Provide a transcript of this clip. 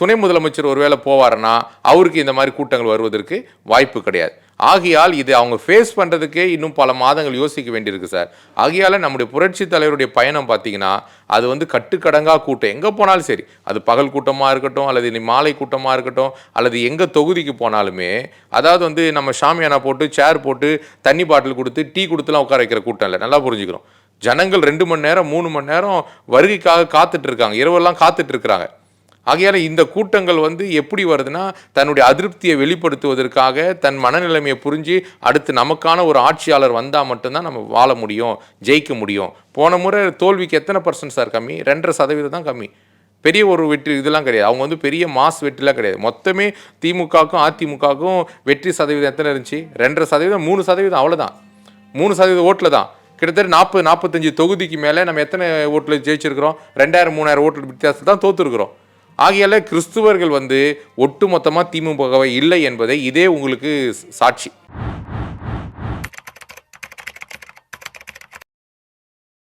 துணை முதலமைச்சர் ஒருவேளை போவாருன்னா அவருக்கு இந்த மாதிரி கூட்டங்கள் வருவதற்கு வாய்ப்பு கிடையாது. ஆகையால் இது அவங்க ஃபேஸ் பண்ணுறதுக்கே இன்னும் பல மாதங்கள் யோசிக்க வேண்டியிருக்கு சார். ஆகையால் நம்முடைய புரட்சி தலைவருடைய பயணம் பார்த்தீங்கன்னா அது வந்து கட்டுக்கடங்கா கூட்டம். எங்கே போனாலும் சரி அது பகல் கூட்டமாக இருக்கட்டும் அல்லது இனி மாலை கூட்டமாக இருக்கட்டும் அல்லது எங்கே தொகுதிக்கு போனாலுமே அதாவது வந்து நம்ம ஷாமியானா போட்டு சேர் போட்டு தண்ணி பாட்டில் கொடுத்து டீ கொடுத்துலாம் உட்கார வைக்கிற கூட்டம் இல்லை. நல்லா புரிஞ்சுக்கிறோம். ஜனங்கள் ரெண்டு மணி நேரம் மூணு மணி நேரம் வருகைக்காக காத்துட்ருக்காங்க இரவெல்லாம் காத்துட்டுருக்குறாங்க ஆகையால இந்த கூட்டங்கள் வந்து எப்படி வருதுன்னா தன்னுடைய அதிருப்தியை வெளிப்படுத்துவதற்காக தன் மனநிலைமையை புரிஞ்சு அடுத்து நமக்கான ஒரு ஆட்சியாளர் வந்தால் மட்டும்தான் நம்ம வாழ முடியும் ஜெயிக்க முடியும். போன முறை தோல்விக்கு எத்தனை பர்சன்ட் சார் கம்மி? ரெண்டரை சதவீதம் தான் கம்மி. பெரிய ஒரு வெற்றி இதெல்லாம் கிடையாது. அவங்க வந்து பெரிய மாஸ் வெற்றிலாம் கிடையாது. மொத்தமே திமுகவுக்கும் அதிமுகவுக்கும் வெற்றி சதவீதம் எத்தனை இருந்துச்சு? ரெண்டரை சதவீதம் மூணு சதவீதம் அவ்வளோதான் மூணு சதவீதம் ஓட்டில் தான். கிட்டத்தட்ட நாற்பது நாற்பத்தஞ்சு தொகுதிக்கு மேலே நம்ம எத்தனை ஓட்டில் ஜெயிச்சிருக்கிறோம்? ரெண்டாயிரம் மூணாயிரம் ஓட்டு வித்தியாசத்தில் தான் தோற்றுருக்குறோம் ஆகையால் கிறிஸ்துவர்கள் வந்து ஒட்டுமொத்தமாக திமுகவை இல்லை என்பதை இதே உங்களுக்கு சாட்சி.